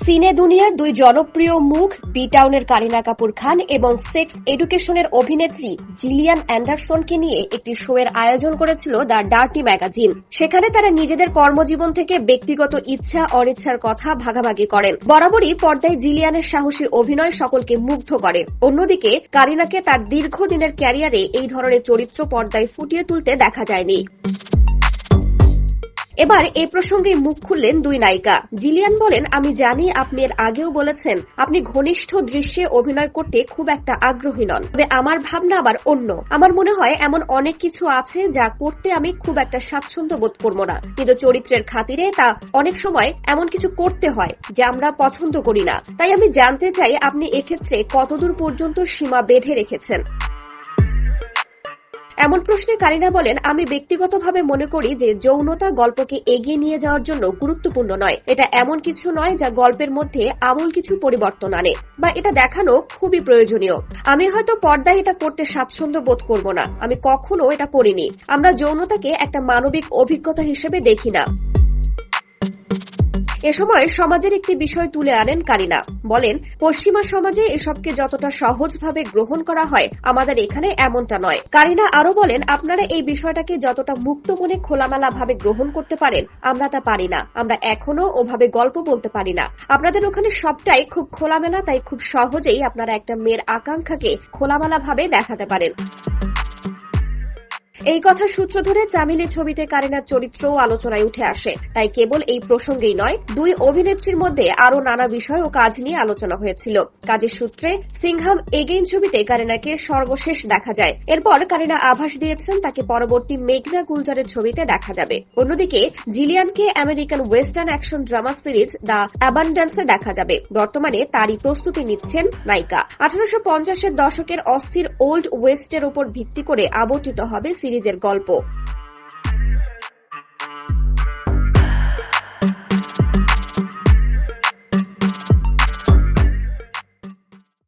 সিনে দুনিয়ার দুই জনপ্রিয় মুখ বি টাউনের কারিনা কাপুর খান এবং সেক্স এডুকেশনের অভিনেত্রী জিলিয়ান অ্যান্ডারসনকে নিয়ে একটি শো এর আয়োজন করেছিল দ্য ডার্টি ম্যাগাজিন। সেখানে তারা নিজেদের কর্মজীবন থেকে ব্যক্তিগত ইচ্ছা, অনিচ্ছার কথা ভাগাভাগি করেন। বরাবরই পর্দায় জিলিয়ানের সাহসী অভিনয় সকলকে মুগ্ধ করে। অন্যদিকে, কারিনাকে তার দীর্ঘদিনের ক্যারিয়ারে এই ধরনের চরিত্র পর্দায় ফুটিয়ে তুলতে দেখা যায়নি। এবার এ প্রসঙ্গে মুখ খুললেন দুই নায়িকা। জিলিয়ান বলেন, আমি জানি আপনি এর আগেও বলেছেন, আপনি ঘনিষ্ঠ দৃশ্যে অভিনয় করতে খুব একটা আগ্রহী নন। তবে আমার ভাবনা আবার অন্য। আমার মনে হয় এমন অনেক কিছু আছে যা করতে আমি খুব একটা স্বাচ্ছন্দ্য বোধ করব না। কিন্তু চরিত্রের খাতিরে তা অনেক সময় এমন কিছু করতে হয় যা আমরা পছন্দ করি না। তাই আমি জানতে চাই আপনি এক্ষেত্রে কতদূর পর্যন্ত সীমা বেঁধে রেখেছেন? এমন প্রশ্নে কারিনা বলেন, আমি ব্যক্তিগতভাবে মনে করি যে যৌনতা গল্পকে এগিয়ে নিয়ে যাওয়ার জন্য গুরুত্বপূর্ণ নয়। এটা এমন কিছু নয় যা গল্পের মধ্যে আমূল কিছু পরিবর্তন আনে বা এটা দেখানো খুবই প্রয়োজনীয়। আমি হয়তো পর্দায় এটা করতে স্বাচ্ছন্দ্য বোধ করব না। আমি কখনো এটা করিনি। আমরা যৌনতাকে একটা মানবিক অভিজ্ঞতা হিসেবে দেখি না। এ সময় সমাজের একটি বিষয় তুলে আনেন কারিনা। বলেন, পশ্চিমা সমাজে এসবকে যতটা সহজভাবে গ্রহণ করা হয়, আমাদের এখানে এমনটা নয়। কারিনা আরও বলেন, আপনারা এই বিষয়টাকে যতটা মুক্ত মনে খোলামেলা ভাবে গ্রহণ করতে পারেন, আমরা তা পারি না। আমরা এখনও ওভাবে গল্প বলতে পারি না। আপনাদের ওখানে সবটাই খুব খোলামেলা, তাই খুব সহজেই আপনারা একটা মেয়ের আকাঙ্ক্ষাকে খোলামেলা ভাবে দেখাতে পারেন। এই কথা সূত্র ধরে চামিলি ছবিতে কারিনার চরিত্রও আলোচনায় উঠে আসে। তাই কেবল এই প্রসঙ্গেই নয়, দুই অভিনেত্রীর মধ্যে আরও নানা বিষয় ও কাজ নিয়ে আলোচনা হয়েছিল। কাজের সূত্রে সিংহাম এগেইন ছবিতে কারিনাকে সর্বশেষ দেখা যায়। এরপর কারিনা আভাস দিয়েছেন তাকে পরবর্তী মেঘনা গুলজারের ছবিতে দেখা যাবে। অন্যদিকে জিলিয়ানকে American western action drama series the অ্যাবান্ডান্সে দেখা যাবে। বর্তমানে তারই প্রস্তুতি নিচ্ছেন নায়িকা। আঠারোশো পঞ্চাশের দশকের অস্থির ওল্ড ওয়েস্টের ওপর ভিত্তি করে আবর্তিত হবে সিরিজের গল্প।